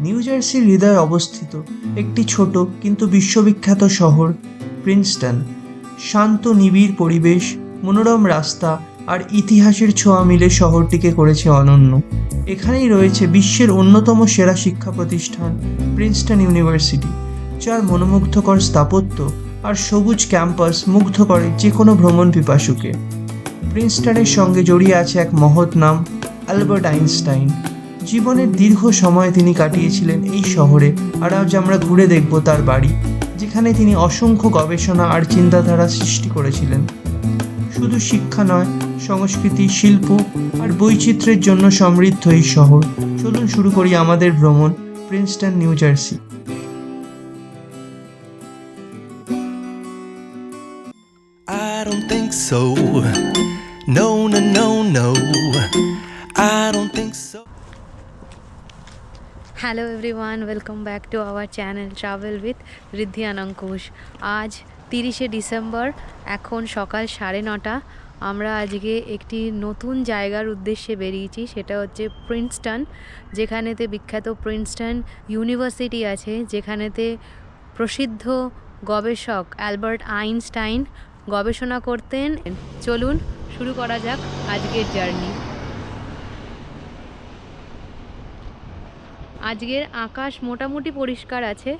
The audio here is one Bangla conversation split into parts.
নিউ জার্সির হৃদয়ে অবস্থিত একটি ছোট কিন্তু বিশ্ববিখ্যাত শহর, প্রিন্সটন। শান্ত, নিবিড় পরিবেশ, মনোরম রাস্তা আর ইতিহাসের ছোঁয়া মিলে শহরটিকে করেছে অনন্য। এখানেই রয়েছে বিশ্বের অন্যতম সেরা শিক্ষা প্রতিষ্ঠান, প্রিন্সটন ইউনিভার্সিটি, যার মনোমুগ্ধকর স্থাপত্য আর সবুজ ক্যাম্পাস মুগ্ধ করে যে কোনো ভ্রমণ পিপাসুকে। প্রিন্সটনের সঙ্গে জড়িয়ে আছে এক মহৎ নাম অ্যালবার্ট আইনস্টাইন। জীবনের দীর্ঘ সময় তিনি কাটিয়েছিলেন এই শহরে আর আজ আমরা ঘুরে দেখব তার বাড়ি যেখানে তিনি অসংখ্য গবেষণা আর চিন্তাধারা সৃষ্টি করেছিলেন শুধু শিক্ষা নয় সংস্কৃতি শিল্প আর বৈচিত্র্যের জন্য সমৃদ্ধ এই শহর চলুন শুরু করি আমাদের ভ্রমণ Princeton New Jersey I don't think so. No, no, no, no. Hello everyone welcome back to our channel travel with Riddhi Ankush আজ তিরিশে ডিসেম্বর এখন সকাল সাড়ে নটা। আমরা আজকে একটি নতুন জায়গার উদ্দেশ্যে বেরিয়েছি, সেটা হচ্ছে প্রিন্সটন যেখানেতে বিখ্যাত প্রিন্সটন ইউনিভার্সিটি আছে, যেখানেতে প্রসিদ্ধ গবেষক অ্যালবার্ট আইনস্টাইন গবেষণা করতেন। চলুন শুরু করা যাক আজকের জার্নি। আজকের আকাশ মোটামুটি পরিষ্কার আছে।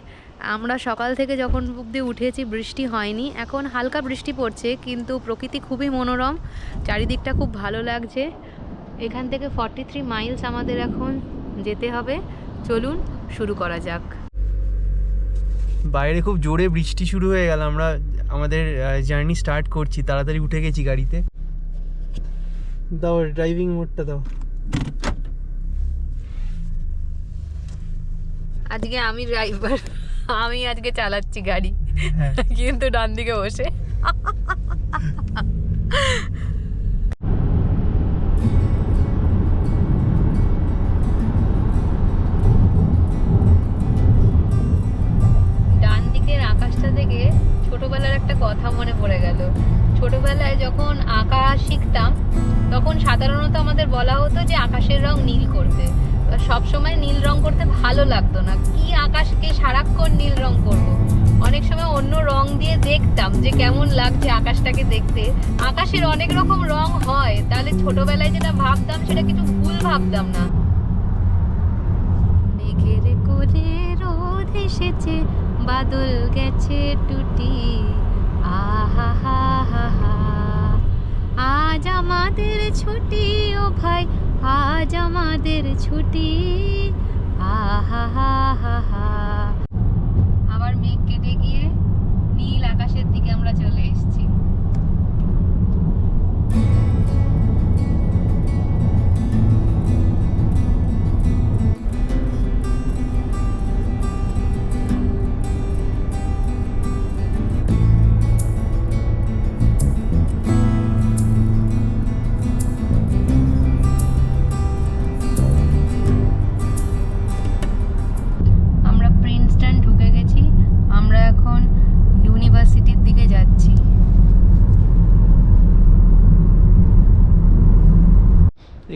আমরা সকাল থেকে যখন অব্দি উঠেছি বৃষ্টি হয়নি, এখন হালকা বৃষ্টি পড়ছে, কিন্তু প্রকৃতি খুবই মনোরম, চারিদিকটা খুব ভালো লাগছে। এখান থেকে ফর্টি থ্রি মাইলস আমাদের এখন যেতে হবে। চলুন শুরু করা যাক। বাইরে খুব জোরে বৃষ্টি শুরু হয়ে গেল, আমরা আমাদের জার্নি স্টার্ট করছি, তাড়াতাড়ি উঠে গেছি গাড়িতে। দাও ড্রাইভিং মোডটা দাও। আজকে আমি ড্রাইভার আমি আজকে চালাচ্ছি গাড়ি। হ্যাঁ। কিন্তু ডান দিকে বসে। ডান দিকের আকাশটা থেকে ছোটবেলার একটা কথা মনে পড়ে গেল। ছোটবেলায় যখন আঁকা শিখতাম তখন সাধারণত আমাদের বলা হতো যে আকাশের রং নীল করতে। সব সময় নীল রং করতে ভালো লাগতো না। কি আকাশকে সারাক্ষণ নীল রং করব। অনেক সময় অন্য রং দিয়ে দেখতাম যে কেমন লাগছে আকাশটাকে দেখতে। আকাশের অনেক রকম রং হয়, তাহলে ছোটবেলায় যেটা ভাবতাম সেটা কিছু ভুল ভাবতাম না। মেঘের কোলে রোদ এসেছে, বাদল গেছে টুটি। আহা হা হা। আজ আমাদের ছুটি, ও ভাই আজ আমাদের ছুটি। আহা, হা হা হা। আবার মেঘ কেটে গিয়ে নীল আকাশের দিকে আমরা চলে এসেছি।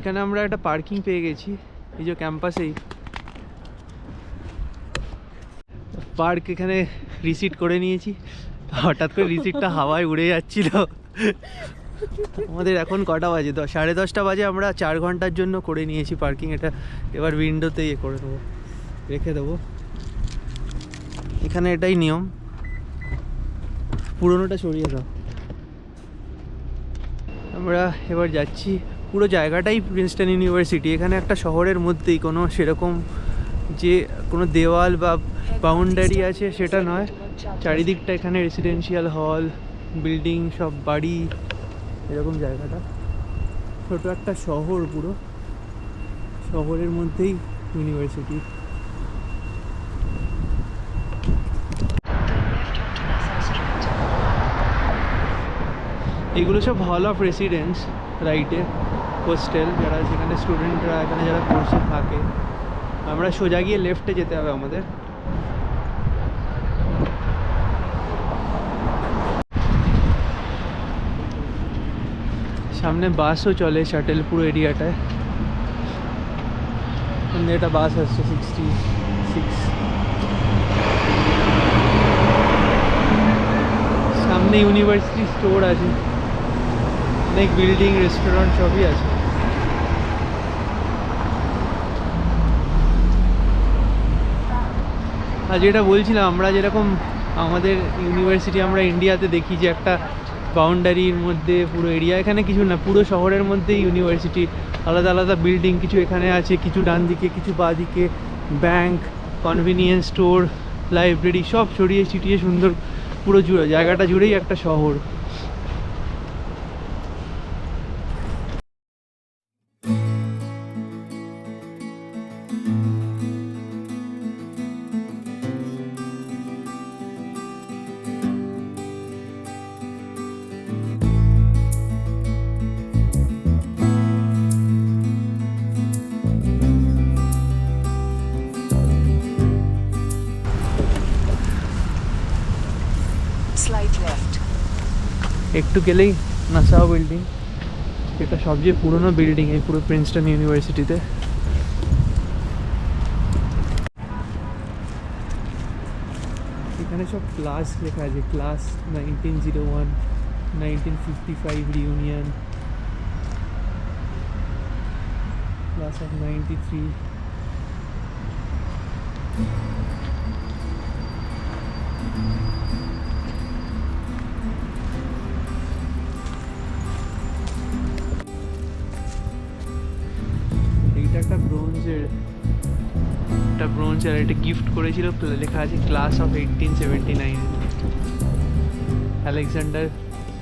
এখানে আমরা একটা পার্কিং পেয়ে গেছি, এই যে ক্যাম্পাসেই পার্ক এখানে রিসিট করে নিয়েছি। হঠাৎ করে রিসিটটা হাওয়ায় উড়ে যাচ্ছিল। আমাদের এখন কটা বাজে? দশ সাড়ে দশটা বাজে, আমরা চার ঘণ্টার জন্য করে নিয়েছি পার্কিং এটা এবার উইন্ডোতে ইয়ে করে দেবো, রেখে দেবো। এখানে এটাই নিয়ম। পুরোনোটা সরিয়ে দাও। আমরা এবার যাচ্ছি। পুরো জায়গাটাই প্রিন্সটন ইউনিভার্সিটি এখানে একটা শহরের মধ্যেই কোনো সেরকম যে কোনো দেওয়াল বা বাউন্ডারি আছে সেটা নয়। চারিদিকটা এখানে রেসিডেন্সিয়াল হল বিল্ডিং সব বাড়ি, এরকম জায়গাটা। ছোটো একটা শহর পুরো। শহরের মধ্যেই ইউনিভার্সিটি এগুলো সব হল অফ রেসিডেন্স রাইটে হোস্টেল যারা যেখানে স্টুডেন্টরা এখানে যারা কোর্সে থাকে আমরা সোজা গিয়ে লেফটে যেতে হবে আমাদের সামনে বাসও চলে শাটেল পুরো এরিয়াটায় সামনে একটা বাস আসছে সিক্সটি সিক্স সামনে ইউনিভার্সিটি স্টোর আছে অনেক বিল্ডিং রেস্টুরেন্ট সবই আছে আর যেটা বলছিলাম, আমরা যেরকম আমাদের ইউনিভার্সিটি আমরা ইন্ডিয়াতে দেখি যে একটা বাউন্ডারির মধ্যে পুরো এরিয়া, এখানে কিছু না, পুরো শহরের মধ্যেই ইউনিভার্সিটি, আলাদা আলাদা বিল্ডিং কিছু এখানে আছে, কিছু ডান দিকে, কিছু বা দিকে ব্যাংক কনভিনিয়েন্স স্টোর লাইব্রেরি সব ছড়িয়ে ছিটিয়ে সুন্দর পুরো জুড়ে, জায়গাটা জুড়েই একটা শহর। একটু গেলেই নাসাও বিল্ডিং এটা সবচেয়ে পুরনো বিল্ডিং এই পুরো প্রিন্সটন ইউনিভার্সিটিতে এখানে সব ক্লাস লেখা আছে class nineteen zero one nineteen fifty five reunion class of ninety three এইটা একটা ব্রোঞ্জের একটা ব্রোঞ্জের এটা গিফট করেছিল লেখা আছে class of eighteen seventy nine Alexander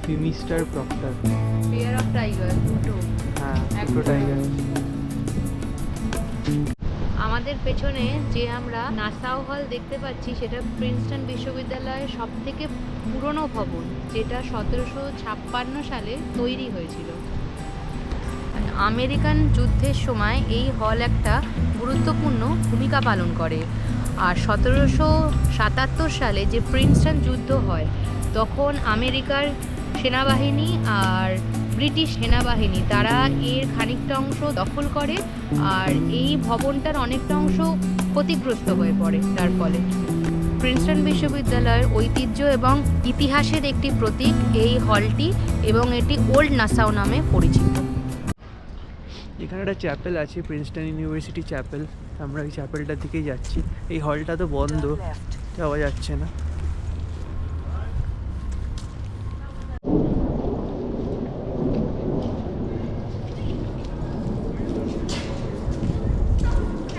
Phimister Proctor pair of tiger দুটো। হ্যাঁ দুটো টাইগার আমাদের পেছনে যে আমরা নাসাও হল দেখতে পাচ্ছি সেটা প্রিন্সটন বিশ্ববিদ্যালয়ের সব থেকে পুরনো ভবন যেটা সতেরোশো ছাপ্পান্ন সালে তৈরি হয়েছিল। আমেরিকান যুদ্ধের সময় এই হল একটা গুরুত্বপূর্ণ ভূমিকা পালন করে। আর সতেরোশো সাতাত্তর সালে যে প্রিন্সটন যুদ্ধ হয়, তখন আমেরিকার সেনাবাহিনী আর ব্রিটিশ সেনাবাহিনী, তারা এর খানিকটা অংশ দখল করে আর এই ভবনটার অনেকটা অংশ ক্ষতিগ্রস্ত হয়ে পড়ে তার ফলে। প্রিন্সটন বিশ্ববিদ্যালয়ের ঐতিহ্য এবং ইতিহাসের একটি প্রতীক এই হলটি এবং এটি ওল্ড নাসাও নামে পরিচিত। এখানে একটা চ্যাপেল আছে প্রিন্সটন ইউনিভার্সিটি চ্যাপেল। আমরা এই চ্যাপেলটার দিকেই যাচ্ছি। এই হলটা তো বন্ধ যাওয়া যাচ্ছে না।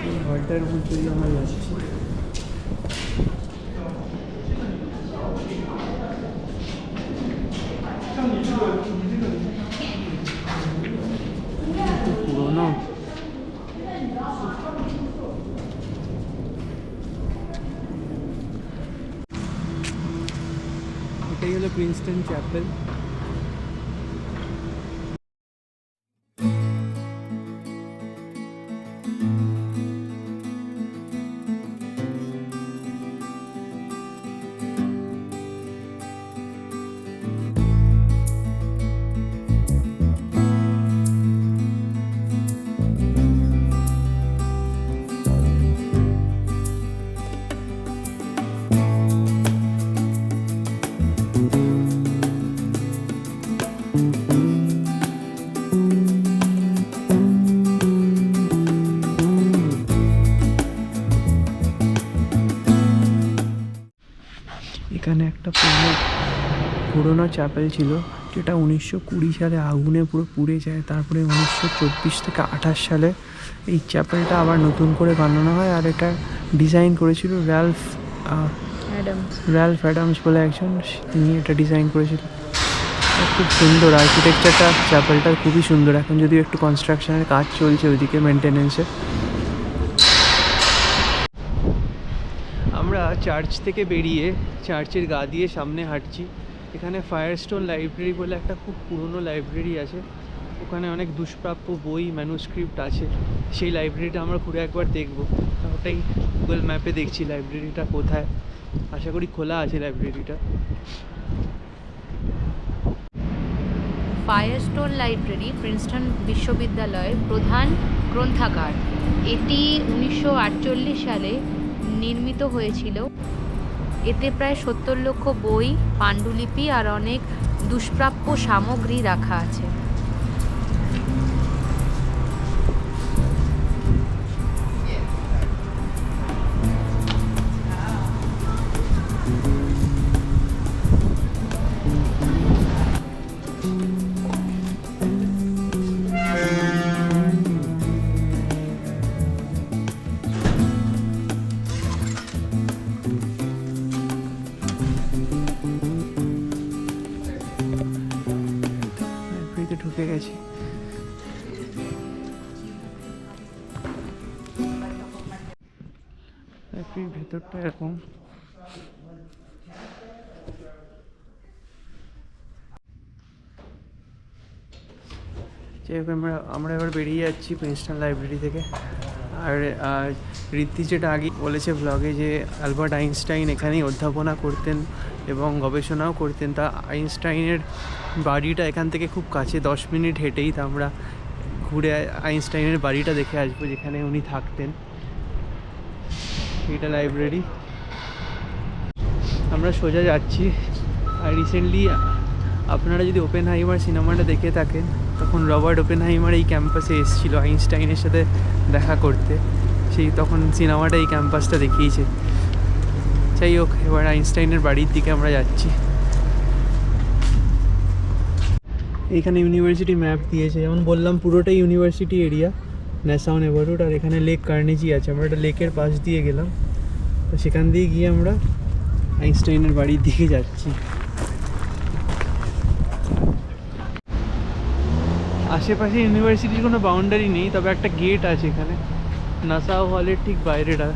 এই হলটার মধ্যে আমরা যাচ্ছি খুব পুরোনো এটাই হলো প্রিন্সটন একটা পুরনো পুরোনো চ্যাপেল ছিল যেটা উনিশশো কুড়ি সালে আগুনে পুরো পুড়ে যায়। তারপরে উনিশশো চব্বিশ থেকে আঠাশ সালে এই চ্যাপেলটা আবার নতুন করে বানানো হয় আর এটা ডিজাইন করেছিল র্যালফ র্যালফ অ্যাডামস বলে একজন তিনি এটা ডিজাইন করেছিল খুব সুন্দর আর্কিটেকচারটা চ্যাপেলটা খুবই সুন্দর। এখন যদিও একটু কনস্ট্রাকশনের কাজ চলছে ওইদিকে মেনটেনেন্সের আমরা চার্চ থেকে বেরিয়ে চার্চের গা দিয়ে সামনে হাঁটছি। এখানে ফায়ারস্টোন লাইব্রেরি বলে একটা খুব পুরনো লাইব্রেরি আছে। ওখানে অনেক দুষ্প্রাপ্য বই ম্যানুস্ক্রিপ্ট আছে। সেই লাইব্রেরিটা আমরা ঘুরে একবার দেখব। ওটাই গুগল ম্যাপে দেখছি লাইব্রেরিটা কোথায়। আশা করি খোলা আছে লাইব্রেরিটা ফায়ারস্টোন লাইব্রেরি প্রিন্সটন বিশ্ববিদ্যালয়ের প্রধান গ্রন্থাগার। এটি উনিশশো আটচল্লিশ সালে নির্মিত হয়েছিল। এতে প্রায় সত্তর লক্ষ বই পাণ্ডুলিপি আর অনেক দুষ্প্রাপ্য সামগ্রী রাখা আছে। যাই আমরা আমরা এবার বেরিয়ে যাচ্ছি প্রিন্সটন লাইব্রেরি থেকে। আর ঋদ্ধি যেটা আগে বলেছে ব্লগে যে অ্যালবার্ট আইনস্টাইন এখানেই অধ্যাপনা করতেন এবং গবেষণাও করতেন। তা আইনস্টাইনের বাড়িটা এখান থেকে খুব কাছে, দশ মিনিট হেঁটেই তা আমরা ঘুরে আইনস্টাইনের বাড়িটা দেখে আসব যেখানে উনি থাকতেন। এটা লাইব্রেরি আমরা সোজা যাচ্ছি। আর রিসেন্টলি আপনারা যদি ওপেন হাইমার সিনেমাটা দেখে থাকেন তখন রবার্ট ওপেন হাইমার এই ক্যাম্পাসে এসেছিল আইনস্টাইনের সাথে দেখা করতে। সেই তখন সিনেমাটা এই ক্যাম্পাসটা দেখিয়েছে। যাই হোক, এবার আইনস্টাইনের বাড়ির দিকে আমরা যাচ্ছি। এখানে ইউনিভার্সিটি ম্যাপ দিয়েছে। যেমন বললাম, পুরোটাই ইউনিভার্সিটি এরিয়া, ন্যাসাও নেবারহুড আর এখানে লেক কার্নেজি আছে। আমরা একটা লেকের পাশ দিয়ে গেলাম। তো সেখান দিয়ে গিয়ে আমরা আইনস্টাইনের বাড়ির দিকে যাচ্ছি। আশেপাশে ইউনিভার্সিটির কোনো বাউন্ডারি নেই তবে একটা গেট আছে এখানে নাসাও হলের ঠিক বাইরেটা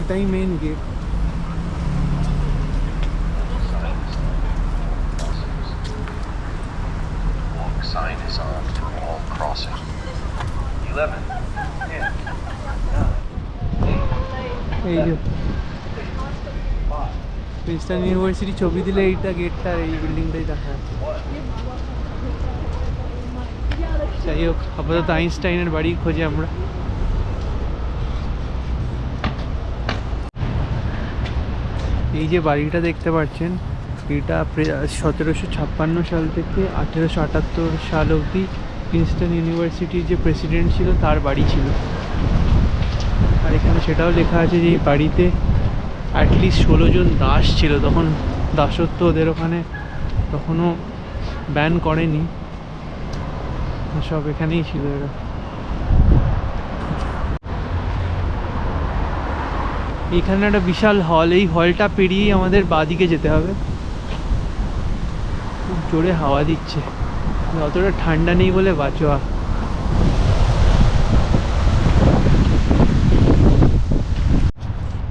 এটাই main gate Walk sign is on to all crossing. Eleven. Ten. এই যে প্রিন্সটন ইউনিভার্সিটি ছবি দিলে এইটা গেটটা এই বিল্ডিংটাই দেখা যাচ্ছে যাই হোক, আপাতত আইনস্টাইনের বাড়ি খোঁজে আমরা। এই যে বাড়িটা দেখতে পাচ্ছেন, এটা সতেরোশো ছাপ্পান্ন সাল থেকে আঠেরোশো আটাত্তর সাল অবধি প্রিন্সটন ইউনিভার্সিটির যে প্রেসিডেন্ট ছিল, তার বাড়ি ছিল। আর এখানে সেটাও লেখা আছে যে এই বাড়িতে অ্যাটলিস্ট ষোলো জন দাস ছিল, তখন দাসত্ব ওদের ওখানে তখনও ব্যান করেনি। সব এখানেই ছিল এরা। এখানে একটা বিশাল হল এই হলটা পেরিয়েই আমাদের বাদিকে যেতে হবে। খুব জোরে হাওয়া দিচ্ছে। অতটা ঠান্ডা নেই বলে বাঁচোয়া।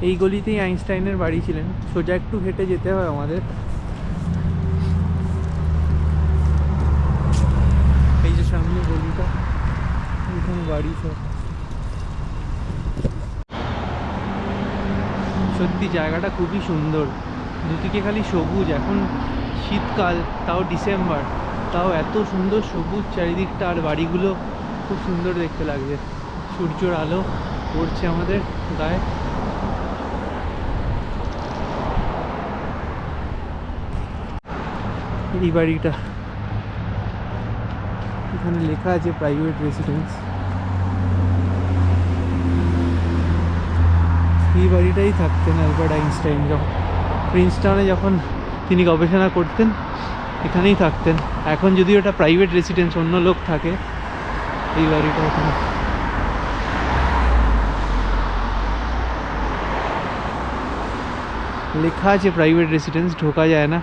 এই গলিতেই আইনস্টাইনের বাড়ি ছিলেন। সোজা একটু হেঁটে যেতে হয় আমাদের এই যে সামনে গলিটা এখানে বাড়ি সব সত্যি জায়গাটা খুবই সুন্দর। দুদিকে খালি সবুজ। এখন শীতকাল, তাও ডিসেম্বর। তাও এত সুন্দর সবুজ চারিদিকটা আর বাড়িগুলো খুব সুন্দর দেখতে লাগবে সূর্যর আলো পড়ছে আমাদের গায়ে। এই বাড়িটা। এখানে লেখা আছে প্রাইভেট রেসিডেন্স এই বাড়িটাই থাকতেন অ্যালবার্ট আইনস্টাইন যখন। প্রিন্সটাউনে যখন তিনি গবেষণা করতেন, এখানেই থাকতেন। এখন যদি ওটা প্রাইভেট রেসিডেন্স অন্য লোক থাকে, এই বাড়িটা এখানে লেখা আছে প্রাইভেট রেসিডেন্স ঢোকা যায় না।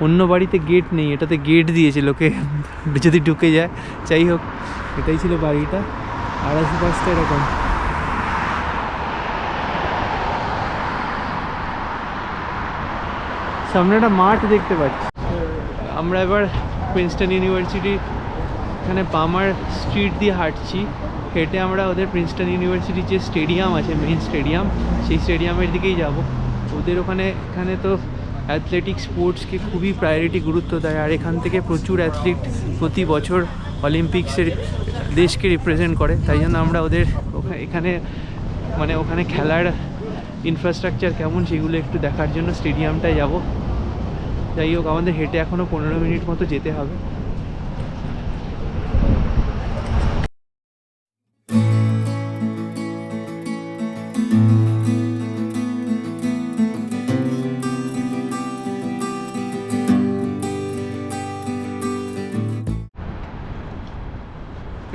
অন্য বাড়িতে গেট নেই, এটাতে গেট দিয়েছে লোকে। যদি ঢুকে যায়, যাই হোক, এটাই ছিল বাড়িটা। আর আশেপাশটা এরকম। সামনে একটা মাঠ দেখতে পাচ্ছি। আমরা এবার প্রিন্সটন ইউনিভার্সিটি এখানে পামার স্ট্রিট দিয়ে হাঁটছি। হেঁটে আমরা ওদের প্রিন্সটন ইউনিভার্সিটির যে স্টেডিয়াম আছে মেইন স্টেডিয়াম সেই স্টেডিয়ামের দিকেই যাব। ওদের ওখানে, এখানে তো অ্যাথলেটিক স্পোর্টসকে খুবই প্রায়োরিটি গুরুত্ব দেয়। আর এখান থেকে প্রচুর অ্যাথলিট প্রতি বছর অলিম্পিক্সের দেশকে রিপ্রেজেন্ট করে। তাই জন্য আমরা ওদের এখানে মানে ওখানে খেলার ইনফ্রাস্ট্রাকচার কেমন সেগুলো একটু দেখার জন্য স্টেডিয়ামটায় যাব। যাই হোক, আমাদের হেঁটে এখনও পনেরো মিনিট মতো যেতে হবে।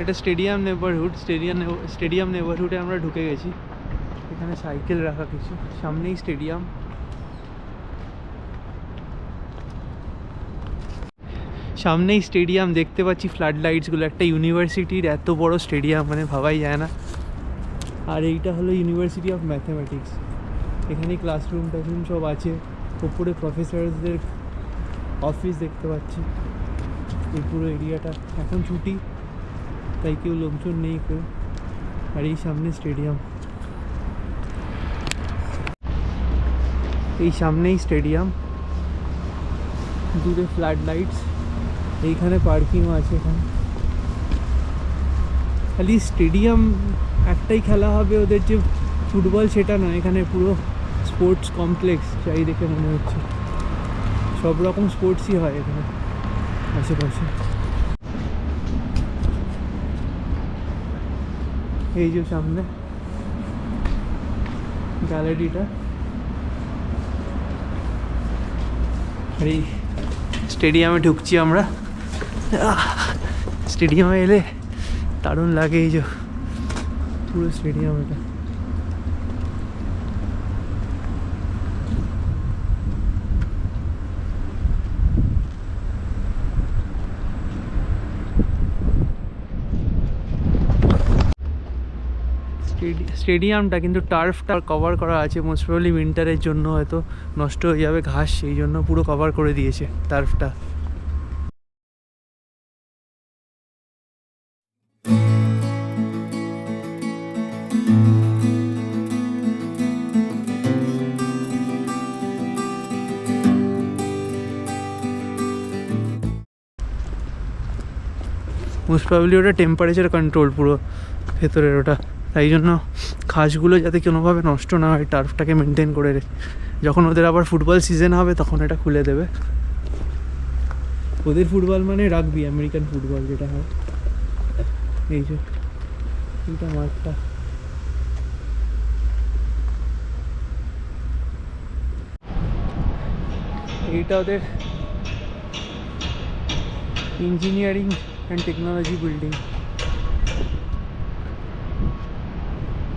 এটা স্টেডিয়াম নেবারহুড স্টেডিয়াম স্টেডিয়াম নেবারহুডে আমরা ঢুকে গেছি। এখানে সাইকেল রাখা কিছু, সামনেই স্টেডিয়াম। সামনেই স্টেডিয়াম দেখতে পাচ্ছি ফ্লাড লাইটসগুলো একটা ইউনিভার্সিটির এত বড় স্টেডিয়াম মানে ভাবাই যায় না। আর এইটা হলো ইউনিভার্সিটি অফ ম্যাথামেটিক্স এখানে ক্লাসরুম টাসরুম সব আছে। উপরে প্রফেসরদের অফিস দেখতে পাচ্ছি। এই পুরো এরিয়াটা এখন ছুটি, তাই কেউ লোকজন নেই কেউ। আর এই সামনে স্টেডিয়াম এই সামনেই স্টেডিয়াম দূরে ফ্ল্যাট লাইটস এইখানে পার্কিংও আছে এখানে। খালি স্টেডিয়াম একটাই খেলা হবে ওদের যে ফুটবল সেটা নয়, এখানে পুরো স্পোর্টস কমপ্লেক্স যাই দেখে মনে হচ্ছে। সব রকম স্পোর্টসই হয় এখানে আশেপাশে। এই যে সামনে গ্যালারিটা। আর এই স্টেডিয়ামে ঢুকছি আমরা। স্টেডিয়ামে এলে দারুণ লাগে এই যে। পুরো স্টেডিয়াম এটা। স্টেডিয়ামটা কিন্তু টার্ফটা কভার করা আছে মোস্ট প্রবলি উইন্টারের জন্য হয়তো নষ্ট হয়ে যাবে ঘাস, সেই জন্য পুরো কভার করে দিয়েছে টার্ফটা প্রবলি ওটা টেম্পারেচার কন্ট্রোল পুরো ভেতরের ওটা। তাই জন্য ঘাসগুলো যাতে কোনোভাবে নষ্ট না হয় টার্ফটাকে মেনটেন করে যখন ওদের আবার ফুটবল সিজন হবে, তখন এটা খুলে দেবে। ওদের ফুটবল মানে রাগবি আমেরিকান ফুটবল যেটা হয়। এই যে, এইটা মাঠটা। এইটা ওদের ইঞ্জিনিয়ারিং অ্যান্ড টেকনোলজি বিল্ডিং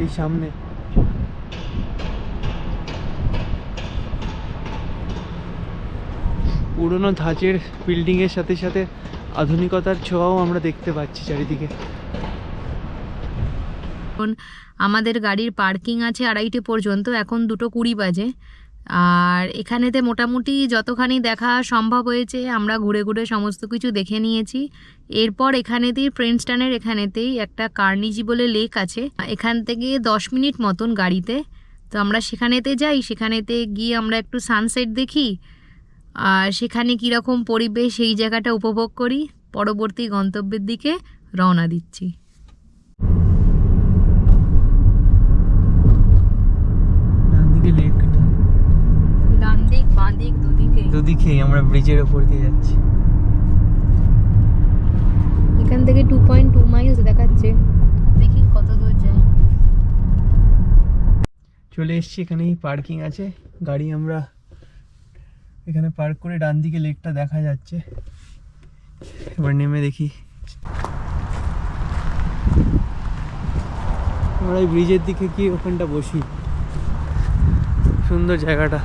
এই সামনে পুরনো ধাঁচের বিল্ডিংয়ের সাথে সাথে আধুনিকতার ছোঁয়াও আমরা দেখতে পাচ্ছি চারিদিকে। আমাদের গাড়ির পার্কিং আছে আড়াইটে পর্যন্ত, এখন দুটো কুড়ি বাজে। আর এখানেতে মোটামুটি যতখানি দেখা সম্ভব হয়েছে, আমরা ঘুরে ঘুরে সমস্ত কিছু দেখে নিয়েছি। এরপর এখানেতেই ফ্রেন্ডস্টানের এখানেতেই একটা কার্নিজি বলে লেক আছে। এখান থেকে দশ মিনিট মতন গাড়িতে। তো আমরা সেখানেতে যাই, সেখানেতে গিয়ে আমরা একটু সানসেট দেখি। আর সেখানে কীরকম পরিবেশ, সেই জায়গাটা উপভোগ করি। পরবর্তী গন্তব্যের দিকে রওনা দিচ্ছি ডান দিকে লেকটা ডান দিক বাঁ দিক দুদিকেই আমরা ব্রিজের উপর দিয়ে যাচ্ছি। এখান থেকে টু পয়েন্ট টু মাইলস দেখাচ্ছে। দেখি কত দূর যায়। চলে এসেছি এখানেই পার্কিং আছে। গাড়ি আমরা এখানে পার্ক করে ডান দিকে লেকটা দেখা যাচ্ছে। এবার নেমে দেখি। আমরা এই ব্রিজের দিকে কি ওখানটা বসি। সুন্দর জায়গাটা।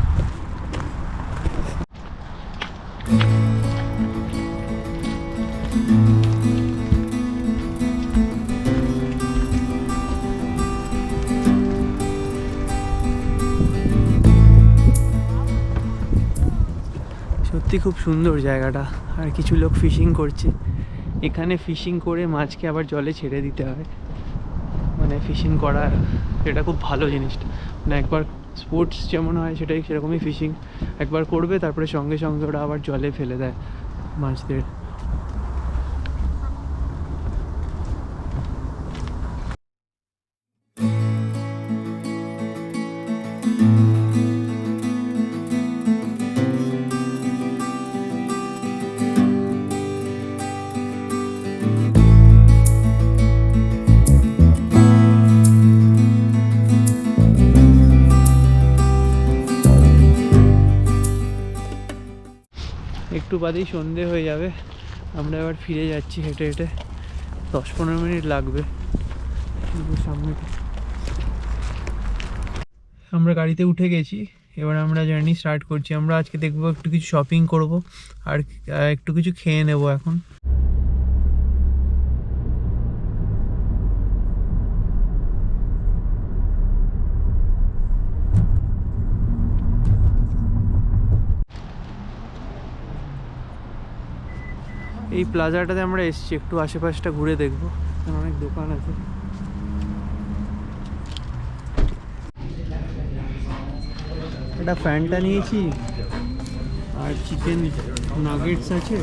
সত্যি খুব সুন্দর জায়গাটা। আর কিছু লোক ফিশিং করছে। এখানে ফিশিং করে মাছকে আবার জলে ছেড়ে দিতে হয়। মানে ফিশিং করা এটা খুব ভালো জিনিসটা। মানে একবার স্পোর্টস যেমন হয় সেটাই সেরকমই ফিশিং একবার করবে, তারপরে সঙ্গে সঙ্গে ওরা আবার জলে ফেলে দেয় মাছদের। বাদেই সন্ধে হয়ে যাবে। আমরা এবার ফিরে যাচ্ছি হেঁটে হেঁটে। দশ পনেরো মিনিট লাগবে। সামনে আমরা গাড়িতে উঠে গেছি। এবার আমরা জার্নি স্টার্ট করছি। আমরা আজকে দেখব একটু কিছু শপিং করব। আর একটু কিছু খেয়ে নেব এখন। এই প্লাজাটাতে আমরা এসেছি, একটু আশেপাশটা ঘুরে দেখব। অনেক দোকান আছে। একটা ফ্যানটা নিয়েছি, আর চিকেন নাগেটস আছে।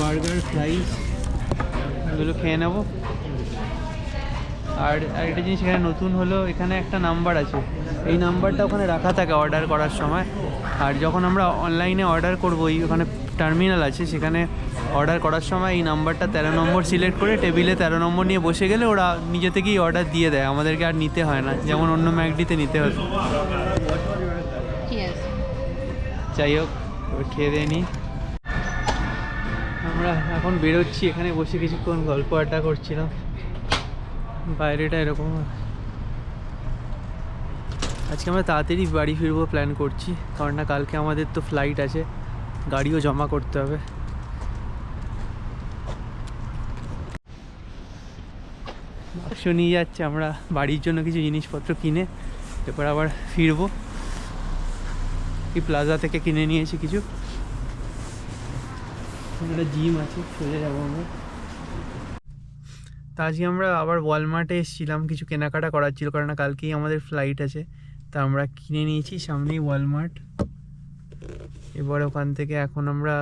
বার্গার ফ্রাইস এগুলো খেয়ে নেব। আর আরেকটা জিনিস এখানে নতুন হলো, এখানে একটা নাম্বার আছে। এই নাম্বারটা ওখানে রাখা থাকে অর্ডার করার সময়। আর যখন আমরা অনলাইনে অর্ডার করব এই ওখানে টার্মিনাল আছে সেখানে অর্ডার করার সময় এই নাম্বারটা তেরো নম্বর সিলেক্ট করে টেবিলে তেরো নম্বর নিয়ে বসে গেলে ওরা নিজে থেকেই অর্ডার দিয়ে দেয়। আমাদেরকে আর নিতে হয় না। যেমন অন্য ম্যাকডিতে নিতে হতো যাই হোক খেয়ে দিয়ে নিই আমরা এখন বেরোচ্ছি। এখানে বসে কিছুক্ষণ গল্প আড্ডা করছিলাম। বাইরেটা এরকম আজকে আমরা তাড়াতাড়ি বাড়ি ফিরবো প্ল্যান করছি কারণ না কালকে আমাদের তো ফ্লাইট আছে, গাড়িও জমা করতে হবে। বাক্স নিয়ে যাচ্ছে আমরা, বাড়ির জন্য কিছু জিনিসপত্র কিনে, এরপর আবার ফিরবো। এই প্লাজা থেকে কিনে নিয়েছি কিছু। জিম আছে, চলে যাব আমরা। তা আজকে আমরা আবার ওয়ালমার্টে এসেছিলাম, কিছু কেনাকাটা করার ছিল কারণ কালকেই আমাদের ফ্লাইট আছে। তা আমরা কিনে নিয়েছি সামনেই ওয়ালমার্ট এবার ওখান থেকে এখন আমরা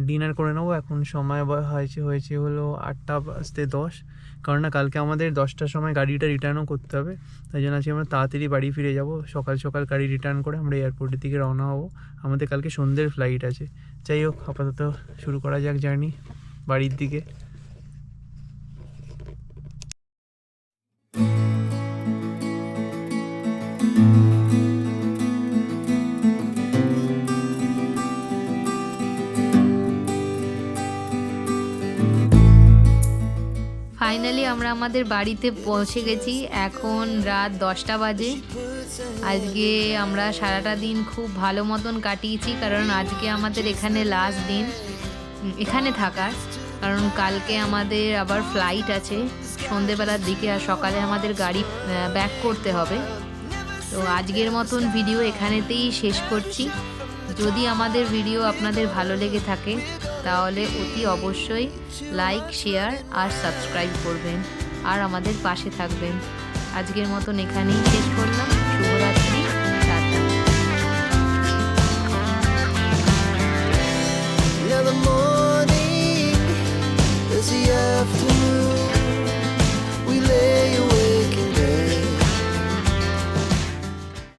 ডিনার করে নেব। এখন সময় হয়েছে হয়েছে হলো আটটা বাজতে দশ। কারণ না কালকে আমাদের দশটার সময় গাড়িটা রিটার্নও করতে হবে। তাই জন্য আজকে আমরা তাড়াতাড়ি বাড়ি ফিরে যাব। সকাল সকাল গাড়ি রিটার্ন করে আমরা এয়ারপোর্টের দিকে রওনা হব। আমাদের কালকে সন্ধ্যের ফ্লাইট আছে। যাই হোক, আপাতত শুরু করা যাক জার্নি বাড়ির দিকে। আমাদের বাড়িতে পৌঁছে গেছি। এখন রাত দশটা বাজে। আজকে আমরা সারাটা দিন খুব ভালো মতন কাটিয়েছি, কারণ আজকে আমাদের এখানে লাস্ট দিন, এখানে থাকার। কারণ কালকে আমাদের আবার ফ্লাইট আছে। সন্ধেবেলার দিকে আর সকালে আমাদের গাড়ি ব্যাক করতে হবে। তো আজকের মতন ভিডিও এখানেতেই শেষ করছি। যদি আমাদের ভিডিও আপনাদের ভালো লেগে থাকে, তাহলে অতি অবশ্যই লাইক শেয়ার আর সাবস্ক্রাইব করবেন। আর আমাদের পাশে থাকবেন। আজকের মতন এখানেই শেষ করলাম। শুভরাত্রি। The morning is the afternoon.